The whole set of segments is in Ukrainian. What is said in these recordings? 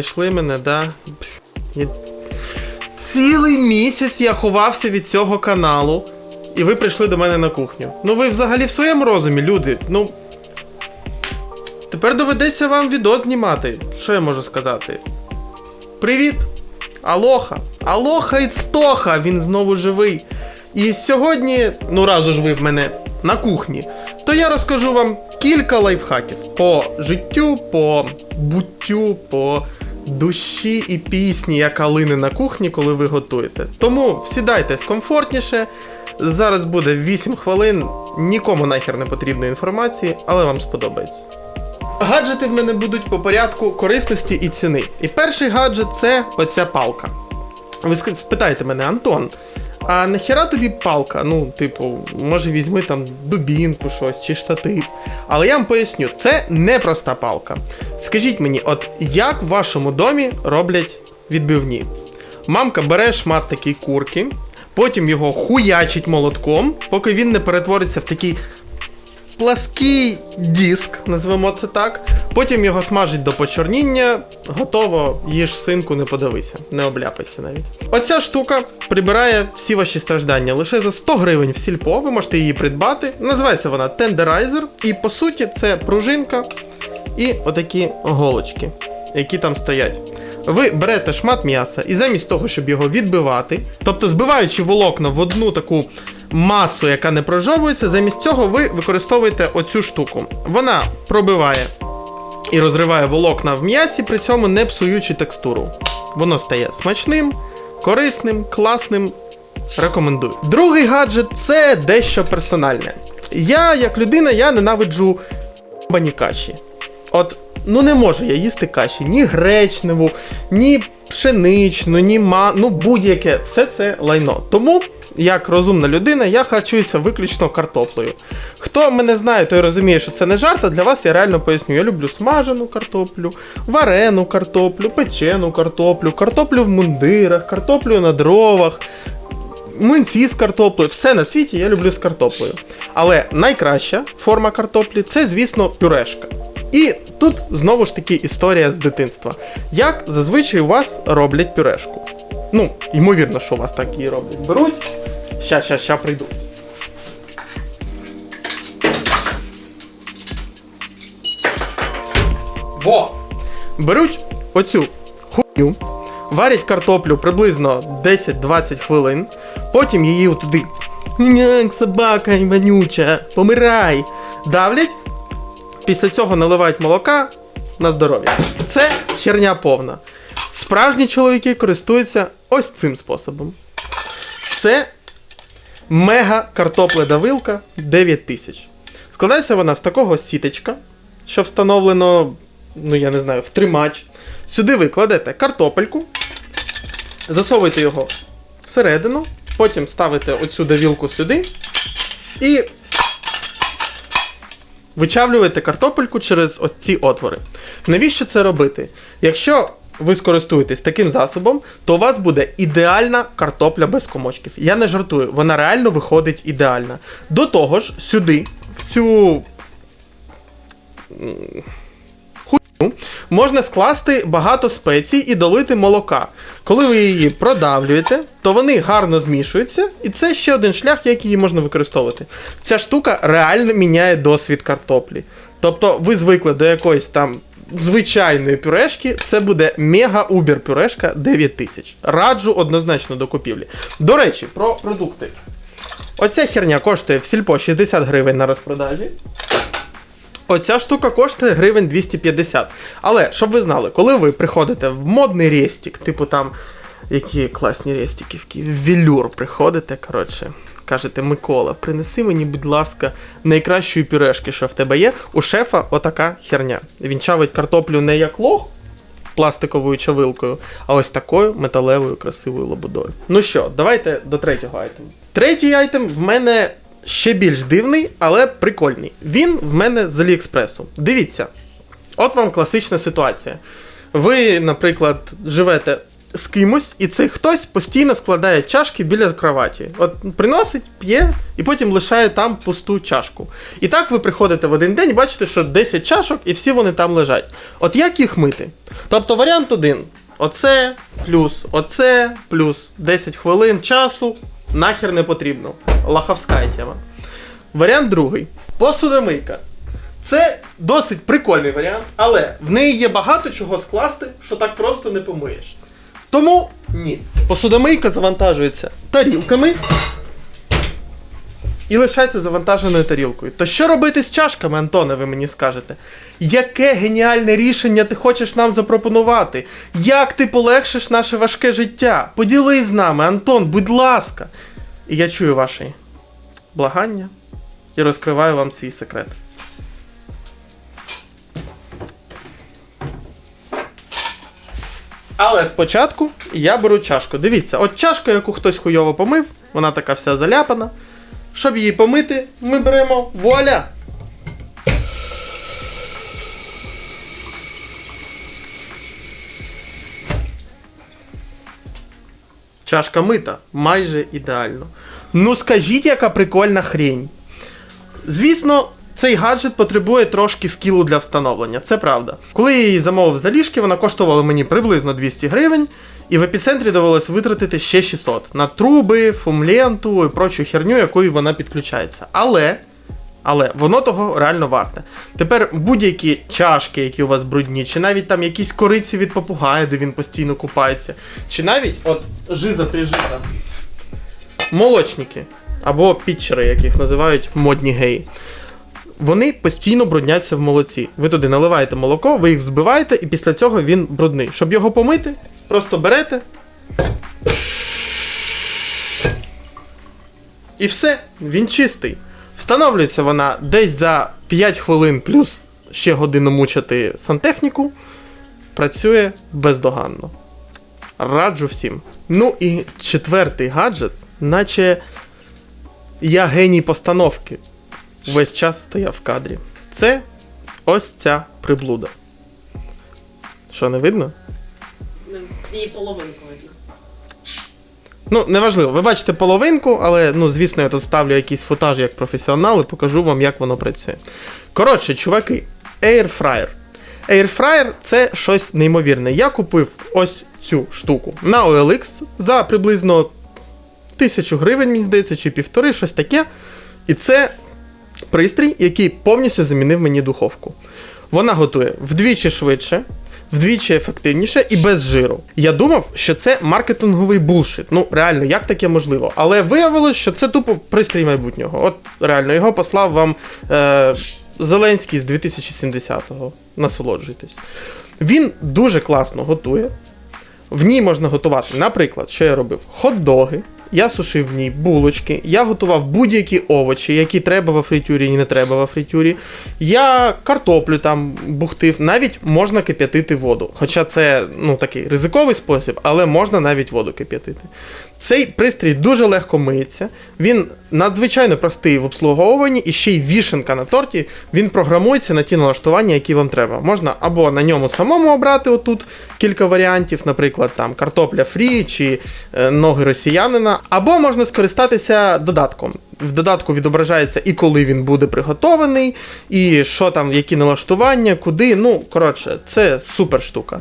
знайшли мене, да? Цілий місяць я ховався від цього каналу, і ви прийшли до мене на кухню. Ну ви взагалі в своєму розумі, люди. Ну. Тепер доведеться вам відео знімати. Що я можу сказати? Привіт! Алоха! Алоха Іцтоха! Він знову живий. І сьогодні, ну раз уж ви в мене на кухні, то я розкажу вам кілька лайфхаків по життю, по буттю, по душі і пісні, яка лине на кухні, коли ви готуєте. Тому сідайтесь комфортніше. Зараз буде 8 хвилин, нікому нахер не потрібної інформації, але вам сподобається. Гаджети в мене будуть по порядку корисності і ціни. І перший гаджет це оця палка. Ви спитаєте мене, Антон, а нахіра тобі палка? Ну, типу, може візьми там дубінку щось чи штатив. Але я вам поясню, це не проста палка. Скажіть мені, от як в вашому домі роблять відбивні? Мамка бере шмат такий курки, потім його хуячить молотком, поки він не перетвориться в такий плаский диск, назвемо це так. Потім його смажить до почорніння. Готово, їж синку, не подивися, не обляпайся навіть. Оця штука прибирає всі ваші страждання. Лише за 100 гривень в сільпо, ви можете її придбати. Називається вона тендерайзер, і по суті це пружинка і отакі голочки, які там стоять. Ви берете шмат м'яса і замість того, щоб його відбивати, тобто збиваючи волокна в одну таку масу, яка не прожовується, замість цього ви використовуєте оцю штуку. Вона пробиває і розриває волокна в м'ясі, при цьому не псуючи текстуру. Воно стає смачним, корисним, класним. Рекомендую. Другий гаджет це дещо персональне. Я, як людина, я ненавиджу бані каші. От, ну не можу я їсти каші, ні гречневу, ні пшеничну, ні ма... ну будь-яке, все це лайно. Тому, як розумна людина, я харчуюся виключно картоплею. Хто мене знає, той розуміє, що це не жарт, а для вас я реально поясню. Я люблю смажену картоплю, варену картоплю, печену картоплю, картоплю в мундирах, картоплю на дровах, млинці з картоплею, все на світі я люблю з картоплею. Але найкраща форма картоплі це, звісно, пюрешка. І тут знову ж таки історія з дитинства. Як зазвичай у вас роблять пюрешку? Ну, ймовірно, що у вас так і роблять. Беруть. Ща, ща, ща прийду. Во! Беруть оцю хуйню, варять картоплю приблизно 10-20 хвилин, потім її туди. Няк, собака і помирай! Давлять, після цього наливають молока на здоров'я. Це херня повна. Справжні чоловіки користуються ось цим способом. Це мега картопледавилка 9000. Складається вона з такого сітечка, що встановлено, ну я не знаю, в тримач. Сюди ви кладете картопельку, засовуєте його всередину, потім ставите оцю давілку сюди і вичавлюєте картопельку через ось ці отвори. Навіщо це робити? Якщо ви скористуєтесь таким засобом, то у вас буде ідеальна картопля без комочків. Я не жартую, вона реально виходить ідеальна. До того ж, сюди, в цю можна скласти багато спецій і долити молока. Коли ви її продавлюєте, то вони гарно змішуються, і це ще один шлях, як її можна використовувати. Ця штука реально міняє досвід картоплі. Тобто ви звикли до якоїсь там звичайної пюрешки, це буде мега-убер пюрешка 9000. Раджу однозначно до купівлі. До речі, про продукти. Оця херня коштує в сільпо 60 гривень на розпродажі. Оця штука коштує гривень 250. Але, щоб ви знали, коли ви приходите в модний рестик, типу там, які класні рестики в Києві, в Вілюр приходите, коротше, кажете, Микола, принеси мені, будь ласка, найкращої пюрешки, що в тебе є. У шефа отака херня. Він чавить картоплю не як лох пластиковою чавилкою, а ось такою металевою красивою лобудою. Ну що, давайте до третього айтему. Третій айтем в мене ще більш дивний, але прикольний. Він в мене з Аліекспресу. Дивіться, от вам класична ситуація. Ви, наприклад, живете з кимось, і цей хтось постійно складає чашки біля кроваті. От приносить, п'є і потім лишає там пусту чашку. І так ви приходите в один день, бачите, що 10 чашок, і всі вони там лежать. От як їх мити? Тобто варіант один: оце плюс оце плюс 10 хвилин часу нахер не потрібно. Лахавська тема. Варіант другий. Посудомийка. Це досить прикольний варіант, але в неї є багато чого скласти, що так просто не помиєш. Тому ні. Посудомийка завантажується тарілками і лишається завантаженою тарілкою. То що робити з чашками, Антоне, ви мені скажете? Яке геніальне рішення ти хочеш нам запропонувати? Як ти полегшиш наше важке життя? Поділись з нами, Антон, будь ласка. І я чую ваші благання і розкриваю вам свій секрет. Але спочатку я беру чашку. Дивіться, от чашка, яку хтось хуйово помив, вона така вся заляпана. Щоб її помити, ми беремо вуаля! Чашка мита майже ідеально. Ну скажіть, яка прикольна хрень. Звісно, цей гаджет потребує трошки скілу для встановлення, це правда. Коли я її замовив за ліжки, вона коштувала мені приблизно 200 гривень, і в епіцентрі довелось витратити ще 600 на труби, фумленту і прочу херню, якою вона підключається. Але. Але воно того реально варте. Тепер будь-які чашки, які у вас брудні, чи навіть там якісь кориці від попугая, де він постійно купається, чи навіть от жиза прижита, молочники або пітчери, як їх називають модні геї. Вони постійно брудняться в молоці. Ви туди наливаєте молоко, ви їх взбиваєте, і після цього він брудний. Щоб його помити, просто берете. І все, він чистий. Встановлюється вона десь за 5 хвилин, плюс ще годину мучити сантехніку. Працює бездоганно. Раджу всім. Ну і четвертий гаджет, наче я геній постановки. Весь час стояв в кадрі. Це ось ця приблуда. Що, не видно? Її половинку видно. Ну, неважливо, ви бачите половинку, але ну, звісно, я тут ставлю якийсь футаж як професіонал і покажу вам, як воно працює. Коротше, чуваки, Airfryer. Airfryer це щось неймовірне. Я купив ось цю штуку на OLX за приблизно тисячу гривень, мені здається, чи півтори, щось таке. І це пристрій, який повністю замінив мені духовку. Вона готує вдвічі швидше, вдвічі ефективніше і без жиру. Я думав, що це маркетинговий булшит. Ну, реально, як таке можливо? Але виявилось, що це тупо пристрій майбутнього. От реально, його послав вам е, Зеленський з 2070-го. Насолоджуйтесь. Він дуже класно готує. В ній можна готувати, наприклад, що я робив? Хот-доги. Я сушив в ній булочки, я готував будь-які овочі, які треба в фритюрі і не треба в фритюрі. Я картоплю там бухтив, навіть можна кип'ятити воду. Хоча це ну, такий ризиковий спосіб, але можна навіть воду кип'ятити. Цей пристрій дуже легко миється, він надзвичайно простий в обслуговуванні, і ще й вішенка на торті. Він програмується на ті налаштування, які вам треба. Можна або на ньому самому обрати отут кілька варіантів, наприклад, там картопля фрі чи е, ноги росіянина, або можна скористатися додатком. В додатку відображається і коли він буде приготований, і що там, які налаштування, куди. Ну, коротше, це супер штука.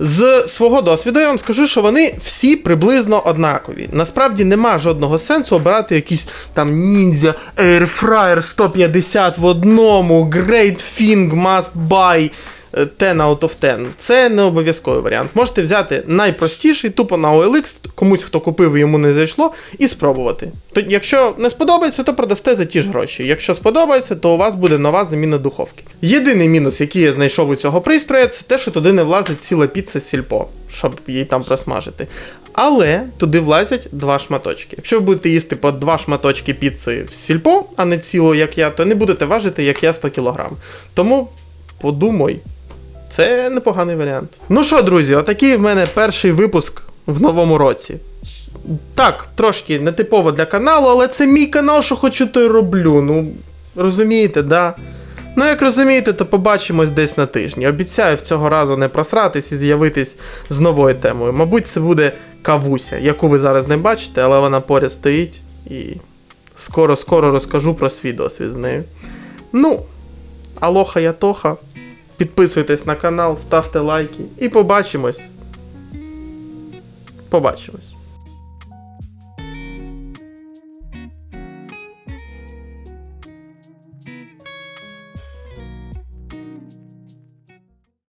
З свого досвіду я вам скажу, що вони всі приблизно однакові. Насправді нема жодного сенсу обирати якийсь там ніндзя Air Fryer 150 в одному, Great Thing Must Buy. Е, 10 out of 10. Це не обов'язковий варіант. Можете взяти найпростіший, тупо на OLX, комусь, хто купив і йому не зайшло, і спробувати. То, якщо не сподобається, то продасте за ті ж гроші. Якщо сподобається, то у вас буде нова заміна духовки. Єдиний мінус, який я знайшов у цього пристрою, це те, що туди не влазить ціла піца сільпо, щоб її там просмажити. Але туди влазять два шматочки. Якщо ви будете їсти по два шматочки піци в сільпо, а не ціло, як я, то не будете важити, як я 100 кг. Тому подумай. Це непоганий варіант. Ну що, друзі, отакий в мене перший випуск в новому році. Так, трошки нетипово для каналу, але це мій канал, що хочу, то й роблю. Ну, розумієте, да? Ну, як розумієте, то побачимось десь на тижні. Обіцяю в цього разу не просратись і з'явитись з новою темою. Мабуть, це буде кавуся, яку ви зараз не бачите, але вона поряд стоїть і скоро-скоро розкажу про свій досвід з нею. Ну, алоха я Тоха. Підписуйтесь на канал, ставте лайки і побачимось. Побачимось.